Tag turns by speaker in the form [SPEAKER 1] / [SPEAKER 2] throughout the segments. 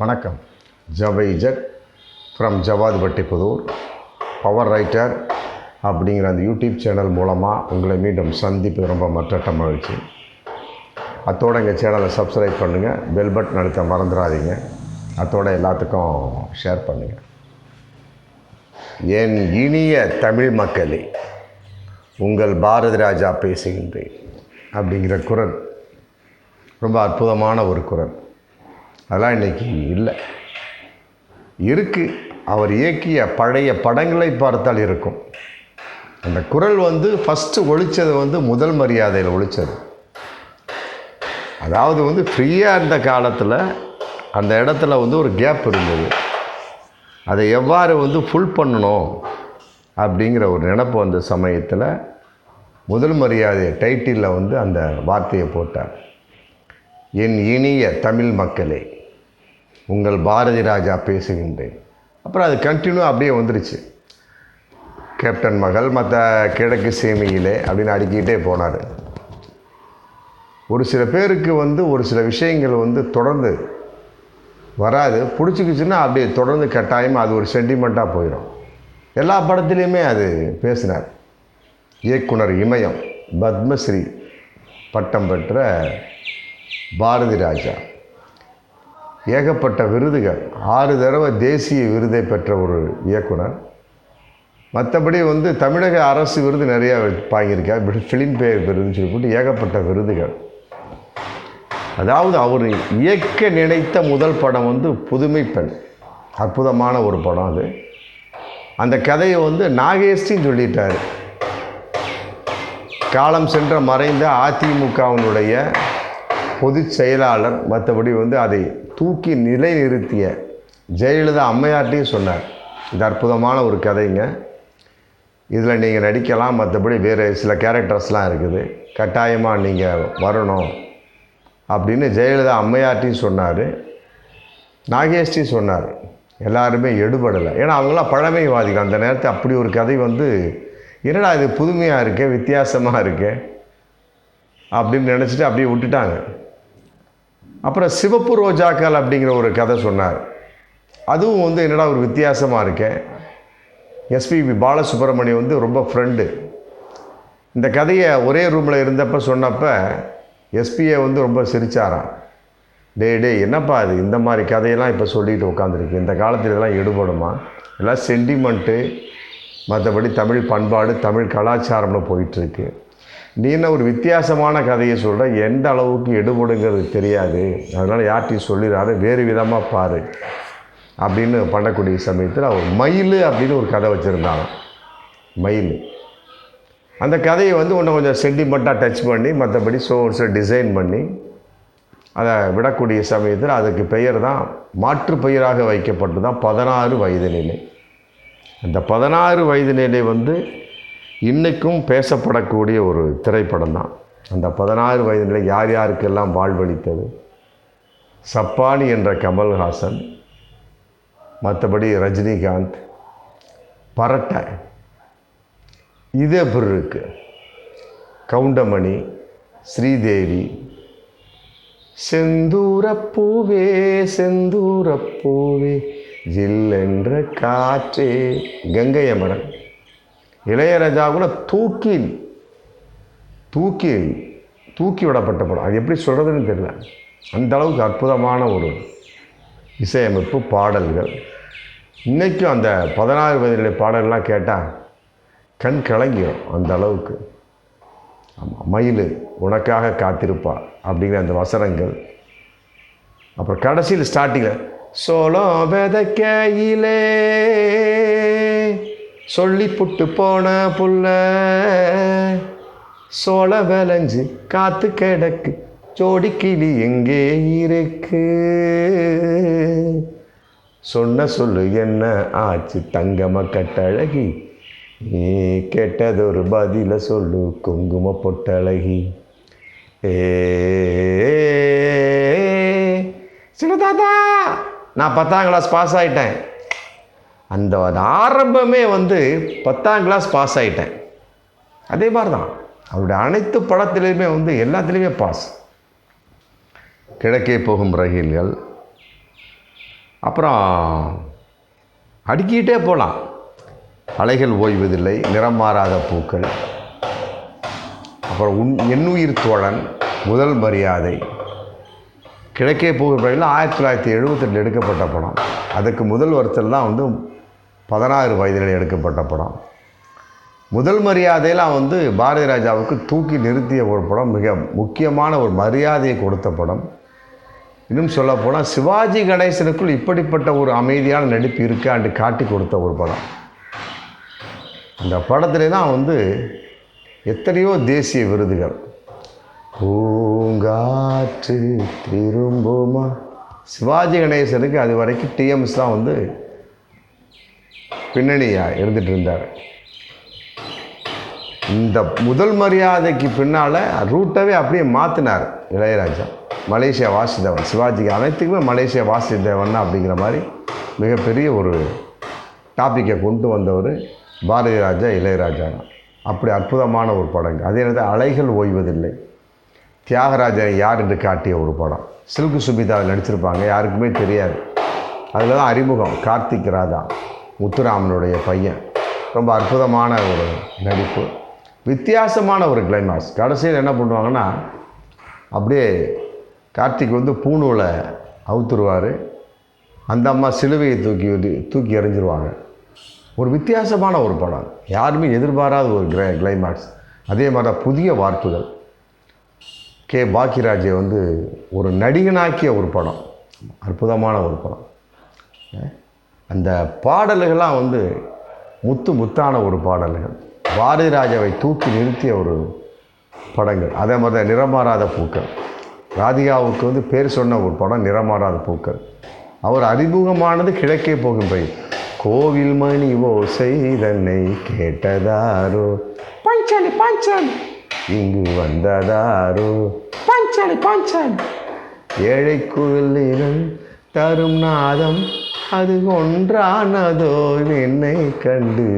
[SPEAKER 1] வணக்கம். ஜவைஜட் from Jawad Pattipudur power writer அப்படிங்கிற அந்த யூடியூப் சேனல் மூலமாக உங்களை மீண்டும் சந்திப்பு ரொம்ப மற்ற மகிழ்ச்சி. அத்தோட எங்கள் சேனலை சப்ஸ்கிரைப் பண்ணுங்கள் பெல் பட்டன் அழுத்த மறந்துடாதீங்க. அத்தோட எல்லாத்துக்கும் ஷேர் பண்ணுங்கள் என் இனிய தமிழ் மக்களே உங்கள் பாரதி ராஜா பேசுகின்றேன் அப்படிங்கிற குரல். ரொம்ப அற்புதமான ஒரு குரல். அதெல்லாம் இன்றைக்கி இல்லை. இருக்குது அவர் இயக்கிய பழைய படங்களை பார்த்தால் இருக்கும். அந்த குரல் வந்து ஃபஸ்ட்டு ஒழித்தது வந்து முதல் மரியாதையில் ஒழித்தது அதாவது வந்து ஃப்ரீயாக இருந்த காலத்தில் அந்த இடத்துல வந்து ஒரு கேப் இருந்தது. அதை எவ்வாறு வந்து ஃபுல் பண்ணணும் அப்படிங்கிற ஒரு நினப்பு வந்த சமயத்தில் முதல் மரியாதை டைட்டிலில் வந்து அந்த வார்த்தையை போட்டார். என் இனிய தமிழ் மக்களே உங்கள் பாரதி ராஜா பேசுகின்றேன். அப்புறம் அது கண்டினியூ அப்படியே வந்துருச்சு. கேப்டன் மகள் மற்ற கிழக்கு சேமியிலே அப்படின்னு அடுக்கிட்டே போனார். ஒரு சில பேருக்கு வந்து ஒரு சில விஷயங்கள் வந்து தொடர்ந்து வராது. பிடிச்சிக்கிச்சுன்னா அப்படியே தொடர்ந்து கட்டாயமாக அது ஒரு சென்டிமெண்ட்டாக போயிடும் எல்லா படத்துலேயுமே அது பேசினார். இயக்குனர் இமயம் பத்மஸ்ரீ பட்டம் பெற்ற பாரதி ராஜா. ஏகப்பட்ட விருதுகள். ஆறு தடவை தேசிய விருதை பெற்ற ஒரு இயக்குனர். மற்றபடி வந்து தமிழக அரசு விருது நிறையா வாங்கியிருக்கார். ஃபிலிம் பேர் விருதுன்னு சொல்லிவிட்டு ஏகப்பட்ட விருதுகள். அதாவது அவர் இயக்க நினைத்த முதல் படம் வந்து புதுமை பெண். அற்புதமான ஒரு படம் அது. அந்த கதையை வந்து நாகேஷ்டின்னு சொல்லிட்டார். காலம் சென்ற மறைந்த அதிமுகவினுடைய பொதுச் செயலாளர் மற்றபடி வந்து அதை தூக்கி நிலைநிறுத்திய ஜெயலலிதா அம்மையார்ட்டையும் சொன்னார். இது அற்புதமான ஒரு கதைங்க. இதில் நீங்கள் நடிக்கலாம் மற்றபடி வேறு சில கேரக்டர்ஸ்லாம் இருக்குது. கட்டாயமாக நீங்கள் வரணும் அப்படின்னு ஜெயலலிதா அம்மையார்ட்டையும் சொன்னார். நாகேஷ்டி சொன்னார். எல்லாருமே எடுபடலை. ஏன்னா அவங்களாம் பழமைவாதிகள். அந்த நேரத்தில் அப்படி ஒரு கதை வந்து என்னடா இது புதுமையாக இருக்கே வித்தியாசமாக இருக்கே அப்படின்னு நினச்சிட்டு அப்படியே விட்டுட்டாங்க. அப்புறம் சிவப்பு ரோஜாக்கள் அப்படிங்கிற ஒரு கதை சொன்னார். அதுவும் வந்து என்னடா ஒரு வித்தியாசமாக இருக்கேன் எஸ்பிபி பாலசுப்ரமணியம் வந்து ரொம்ப ஃப்ரெண்டு இந்த கதையை ஒரே ரூமில் இருந்தப்போ சொன்னப்போ எஸ்பியை வந்து ரொம்ப சிரித்தாராம் டே டே என்னப்பா அது இந்த மாதிரி கதையெல்லாம் இப்போ சொல்லிட்டு உட்காந்துருக்கு இந்த காலத்தில் இதெல்லாம் எடுபடுமா? எல்லாம் சென்டிமெண்ட்டு மற்றபடி தமிழ் பண்பாடு தமிழ் கலாச்சாரம்னு போயிட்டுருக்கு நீ என்ன ஒரு வித்தியாசமான கதையை சொல்கிற எந்த அளவுக்கு எடுபடுங்கிறது தெரியாது. அதனால் யார்ட்டையும் சொல்லிடாரு வேறு விதமாக பாரு அப்படின்னு பண்ணக்கூடிய சமயத்தில் அவர் மயில் அப்படின்னு ஒரு கதை வச்சுருந்தாங்க. மயில். அந்த கதையை வந்து ஒன்று கொஞ்சம் சென்டிமெண்ட்டாக டச் பண்ணி மற்றபடி சோர்ஸை டிசைன் பண்ணி அதை விடக்கூடிய சமயத்தில் அதுக்கு பெயர் தான் மாற்று பெயராக வைக்கப்பட்டு தான் பதினாறு வயது நிலை அந்த பதினாறு வயது நிலை வந்து இன்றைக்கும் பேசப்படக்கூடிய ஒரு திரைப்படம் தான் அந்த பதினாறு வயதில் யார் யாருக்கெல்லாம் வாழ்வளித்தது? சப்பானி என்ற கமல்ஹாசன் மற்றபடி ரஜினிகாந்த் பரட்டை. இதே எப்படி இருக்குது கவுண்டமணி ஸ்ரீதேவி. செந்தூரப்பூவே செந்தூரப்பூவே ஜில்லென்ற காற்றே. கங்கை அமரன் இளையராஜா கூட தூக்கி தூக்கி தூக்கி விடப்பட்ட படம். அது எப்படி சொல்கிறதுன்னு தெரியல. அந்த அளவுக்கு அற்புதமான ஒரு இசையமைப்பு பாடல்கள். இன்றைக்கும் அந்த பதினாறு வயதிலே பாடல்லாம் கேட்டால் கண் கலங்கிடும் அந்த அளவுக்கு. ஆமாம் மயில் உனக்காக காத்திருப்பா அப்படிங்கிற அந்த வசனங்கள். அப்புறம் கடைசியில் ஸ்டார்டிங்கில் சோளம் விதைக்கையிலே சொல்லி புட்டு போன புள்ள. சோழ விளைஞ்சு காத்து கிடக்கு. ஜோடி கிளி எங்கே இருக்கு? சொன்ன சொல்லு என்ன ஆச்சு தங்கம கட்டழகி? நீ கெட்டதொரு பதில சொல்லு குங்கும பொட்டழகி. ஏ சின்னதாதா நான் பத்தாம் கிளாஸ் பாஸ் ஆகிட்டேன் அந்த ஆரம்பமே வந்து பத்தாம் கிளாஸ் பாஸ் ஆகிட்டேன் அதே மாதிரி தான் அவருடைய அனைத்து படத்துலேயுமே வந்து எல்லாத்துலேயுமே பாஸ் கிழக்கே போகும் ரயில்கள் அப்புறம் அடுக்கிக்கிட்டே போகலாம் அலைகள் ஓய்வதில்லை நிறம் மாறாத பூக்கள். அப்புறம் உன் எண்ணுயிர் தோழன் முதல் மரியாதை. கிழக்கே போகும் ரயில் ஆயிரத்தி தொள்ளாயிரத்தி எழுபத்தெட்டில் எடுக்கப்பட்ட படம். அதுக்கு முதல் வருத்தல் தான் வந்து பதினாறு வயதில் எடுக்கப்பட்ட படம். முதல் மரியாதையெல்லாம் வந்து பாரதி ராஜாவுக்கு தூக்கி நிறுத்திய ஒரு படம் மிக முக்கியமான ஒரு மரியாதையை கொடுத்த படம். இன்னும் சொல்லப்போனால் சிவாஜி கணேசனுக்குள் இப்படிப்பட்ட ஒரு அமைதியான நடிப்பு இருக்காண்டு காட்டி கொடுத்த ஒரு படம். அந்த படத்திலே தான் வந்து எத்தனையோ தேசிய விருதுகள். பூங்காற்று திரும்புமா? சிவாஜி கணேசனுக்கு அது வரைக்கும் டிஎம்எஸ் தான் வந்து பின்னணியாக இருந்துட்டு இருந்தார். இந்த முதல் மரியாதைக்கு பின்னால் ரூட்டவே அப்படியே மாற்றினார் இளையராஜா. மலேசியா வாசுதேவன் சிவாஜிக்கு அனைத்துக்குமே மலேசியா வாசுதேவன் அப்படிங்கிற மாதிரி மிகப்பெரிய ஒரு டாப்பிக்கை கொண்டு வந்தவர் பாரதி ராஜா இளையராஜா. தான் அப்படி அற்புதமான ஒரு படங்க. அதே நேரத்தில் அலைகள் ஓய்வதில்லை. தியாகராஜனை யார் என்று காட்டிய ஒரு படம். சில்கு சுபிதா நடிச்சிருப்பாங்க. யாருக்குமே தெரியாது. அதில் தான் அறிமுகம். கார்த்திக் ராதா. முத்துராமனுடைய பையன். ரொம்ப அற்புதமான ஒரு நடிப்பு. வித்தியாசமான ஒரு கிளைமாக்ஸ் கடைசியில் என்ன பண்ணுவாங்கன்னா அப்படியே கார்த்திக் வந்து பூணூலை அவுத்துருவார். அந்த அம்மா சிலுவையை தூக்கி தூக்கி எறிஞ்சிருவாங்க. ஒரு வித்தியாசமான ஒரு படம் யாருமே எதிர்பாராத ஒரு கிளை கிளைமேக்ஸ் அதே மாதிரி தான் புதிய வார்ப்புகள். கே. பாக்கியராஜை வந்து ஒரு நடிகனாக்கிய ஒரு படம். அற்புதமான ஒரு படம். அந்த பாடல்கள்லாம் வந்து முத்து முத்தான ஒரு பாடல்கள். பாரதி ராஜாவை தூக்கி நிறுத்திய ஒரு படங்கள். அதே மாதிரி தான் நிறமாறாத பூக்கள். ராதிகாவுக்கு வந்து பேர் சொன்ன ஒரு படம் நிறமாறாத பூக்கள். அவர் அறிமுகமானது கிழக்கே போகும் பை கோவில் மணி ஓசை தன்னை கேட்டதாரோ? பஞ்சாலி பஞ்சாலி இங்கு வந்ததாரோ? பஞ்சாலி பஞ்சாலி ஏழை குயிலினம் தரும் நாதம். அது ஒன்றானதோ என்னை கண்டு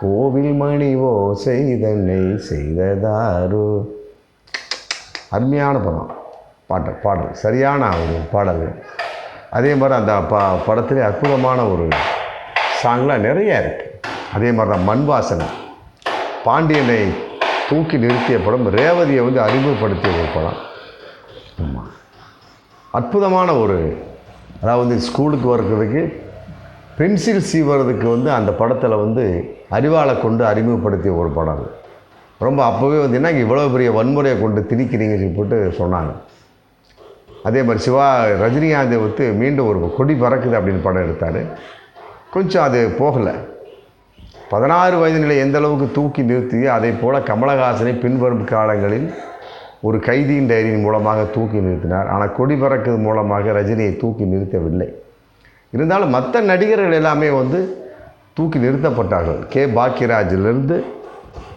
[SPEAKER 1] கோவில் மணி ஓசை தன்னை செய்ததாரோ. அருமையான படம். பாட்டு பாடல். சரியான ஒரு பாடல்கள் அதே மாதிரி அந்த ப படத்திலே அற்புதமான ஒரு சாங்லாம் நிறைய இருக்குது அதே மாதிரி தான் மண் வாசனை பாண்டியனை தூக்கி நிறுத்திய படம் ரேவதியை வந்து அறிமுகப்படுத்திய ஒரு படம். ஆமாம் அற்புதமான ஒரு அதாவது ஸ்கூலுக்கு வர்றதுக்கு பென்சில் சீவறதுக்கு வந்து அந்த படத்தில் வந்து அறிவாளை கொண்டு அறிமுகப்படுத்திய ஒரு படம் அது. ரொம்ப அப்போவே வந்து என்ன இவ்வளோ பெரிய வன்முறையை கொண்டு திணிக்கிறீங்கன்னு போட்டு சொன்னாங்க. அதே மாதிரி சிவா ரஜினிகாந்தை வந்து மீண்டும் ஒரு கொடி பறக்குது அப்படின்னு படம் எடுத்தார். கொஞ்சம் அது போகலை. பதினாறு வயது நிலை எந்த அளவுக்கு தூக்கி நிறுத்தி அதே போல் கமலஹாசனை பின்வரும் காலங்களில் ஒரு கைதியின் டைரியின் மூலமாக தூக்கி நிறுத்தினார். ஆனால் கொடி பறக்கிறது மூலமாக ரஜினியை தூக்கி நிறுத்தவில்லை. இருந்தாலும் மற்ற நடிகர்கள் எல்லாமே வந்து தூக்கி நிறுத்தப்பட்டார்கள். கே. பாக்கியராஜிலிருந்து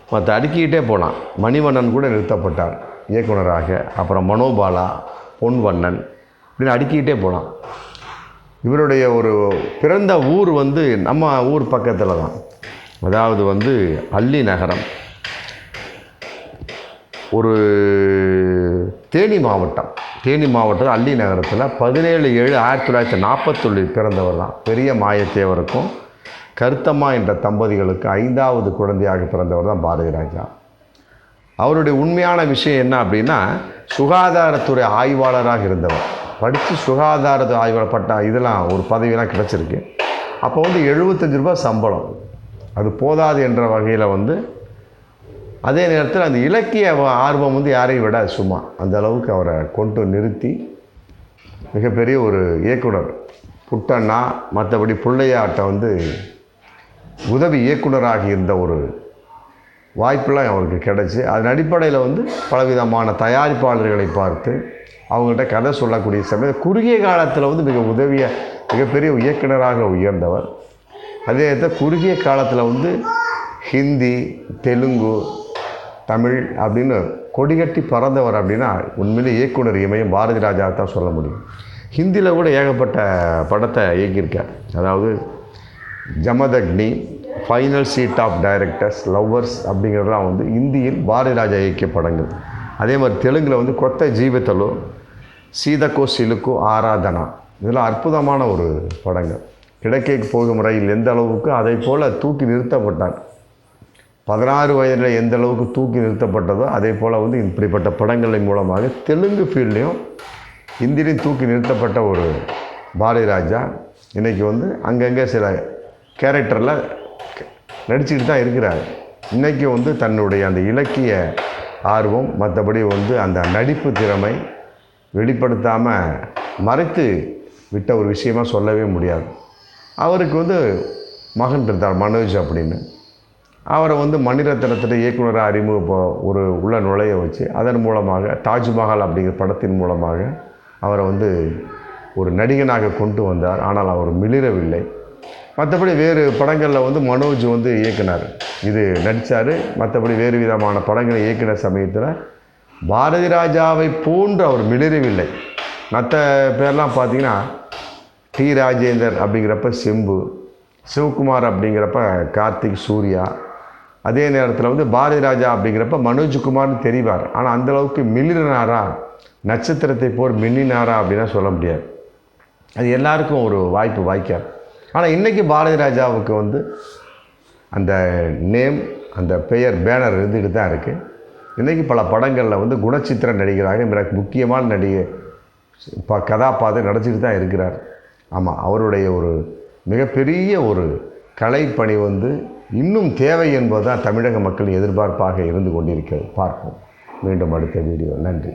[SPEAKER 1] மற்ற அடுக்கிக்கிட்டே போனான். மணிவண்ணன் கூட நிறுத்தப்பட்டார். இயக்குனராக அப்புறம் மனோபாலா பொன்வண்ணன் இப்படின்னு அடுக்கிக்கிட்டே போகலாம் இவருடைய ஒரு பிறந்த ஊர் வந்து நம்ம ஊர் பக்கத்தில் தான். அதாவது வந்து அள்ளி நகரம். ஒரு தேனி மாவட்டம். தேனி மாவட்டம் அள்ளி நகரத்தில் பதினேழு ஏழு ஆயிரத்தி தொள்ளாயிரத்தி நாற்பத்தொழில் பிறந்தவர் தான். பெரிய மாயத்தேவருக்கும் கருத்தம்மா என்ற தம்பதிகளுக்கு ஐந்தாவது குழந்தையாக பிறந்தவர் தான் பாரதி ராஜா அவருடைய உண்மையான விஷயம் என்ன அப்படின்னா சுகாதாரத்துறை ஆய்வாளராக இருந்தவர். படித்து சுகாதாரத்துறை ஆய்வாளர் பட்ட இதெல்லாம் ஒரு பதவியெல்லாம் கிடச்சிருக்கு. அப்போ வந்து எழுபத்தஞ்சு ரூபாய் சம்பளம். அது போதாது என்ற வகையில் வந்து அதே நேரத்தில் அந்த இலக்கிய ஆர்வம் வந்து யாரையும் விட சும்மா. அந்த அளவுக்கு அவரை கொண்டு நிறுத்தி மிகப்பெரிய ஒரு இயக்குனர். புட்டண்ணா மற்றபடி பிள்ளையாட்டை வந்து உதவி இயக்குனராக இருந்த ஒரு வாய்ப்பெல்லாம் அவருக்கு கிடச்சி. அதன் அடிப்படையில் வந்து பலவிதமான தயாரிப்பாளர்களை பார்த்து அவங்கள்ட்ட கதை சொல்லக்கூடிய சமயம் குறுகிய காலத்தில் வந்து மிக உதவிய மிகப்பெரிய இயக்குனராக உயர்ந்தவர். அதே நேரத்தில் குறுகிய காலத்தில் வந்து ஹிந்தி தெலுங்கு தமிழ் அப்படின்னு கொடிகட்டி பறந்தவர் அப்படின்னா உண்மையிலே இயக்குனர் இமயம் பாரதி ராஜா தான் சொல்ல முடியும். ஹிந்தியில் கூட ஏகப்பட்ட படத்தை இயக்கியிருக்கார். அதாவது Jamadagni final seat of directors lovers அப்படிங்கிறதுலாம் வந்து இந்தியில் பாரதி ராஜா இயக்கிய படங்கள். அதே மாதிரி தெலுங்கில் வந்து கொத்த ஜீவிதலு சீதக்கோ சிலுக்கோ ஆராதனா இதெல்லாம் அற்புதமான ஒரு படங்கள். கிழக்கே போகும் முறையில் எந்த அளவுக்கு அதை போல் தூக்கி நிறுத்தப்பட்டான். பதினாறு வயதில் எந்த அளவுக்கு தூக்கி நிறுத்தப்பட்டதோ அதே போல் வந்து இப்படிப்பட்ட படங்களின் மூலமாக தெலுங்கு ஃபீல்ட்லேயும் ஹிந்திலையும் தூக்கி நிறுத்தப்பட்ட ஒரு பாரதி ராஜா. இன்றைக்கி வந்து அங்கங்கே சில கேரக்டரில் நடிச்சுக்கிட்டு தான் இருக்கிறார். இன்றைக்கி வந்து தன்னுடைய அந்த இலக்கிய ஆர்வம் மற்றபடி வந்து அந்த நடிப்பு திறமை வெளிப்படுத்தாமல் மறைத்து விட்ட ஒரு விஷயமா சொல்லவே முடியாது. அவருக்கு வந்து மகன் இருந்தார் மனோஜ் அப்படின்னு. அவரை வந்து மணிரத்னத்தில் இயக்குனராக அறிமுக ஒரு உள்ள நுழைய வச்சு அதன் மூலமாக தாஜ்மஹால் அப்படிங்கிற படத்தின் மூலமாக அவரை வந்து ஒரு நடிகனாக கொண்டு வந்தார். ஆனால் அவர் மிளிரவில்லை. மற்றபடி வேறு படங்களில் வந்து மனோஜ் வந்து இயக்குனார். இது நடித்தார் மற்றபடி வேறு விதமான படங்களை இயக்கின சமயத்தில் பாரதி ராஜாவை போன்று அவர் மிளிரவில்லை. மற்ற பேர்லாம் பார்த்தீங்கன்னா டி. ராஜேந்தர் அப்படிங்கிறப்ப செம்பு சிவகுமார் அப்படிங்கிறப்ப கார்த்திக் சூர்யா அதே நேரத்தில் வந்து பாரதி ராஜா அப்படிங்கிறப்ப மனோஜ்குமார்னு தெரிவார். ஆனால் அந்தளவுக்கு மில்லினாரா நட்சத்திரத்தை போல் மின்னினாரா அப்படின்னா சொல்ல முடியாது. அது எல்லாருக்கும் ஒரு வாய்ப்பு வாய்க்காது. ஆனால் இன்றைக்கி பாரதி ராஜாவுக்கு வந்து அந்த நேம் அந்த பெயர் பேனர் இருந்துக்கிட்டு தான் இருக்குது இன்றைக்கி பல படங்களில் வந்து குணச்சித்திர நடிகராக மிக முக்கியமான நடிகை ப கதாபாத்திரம் நடிச்சுட்டு தான் இருக்கிறார். ஆமாம் அவருடைய ஒரு மிகப்பெரிய ஒரு கலைப்பணி வந்து இன்னும் தேவை என்பது தான் தமிழக மக்களின் எதிர்பார்ப்பாக இருந்து கொண்டிருக்கிறது. பார்ப்போம். மீண்டும் அடுத்த வீடியோ நன்றி.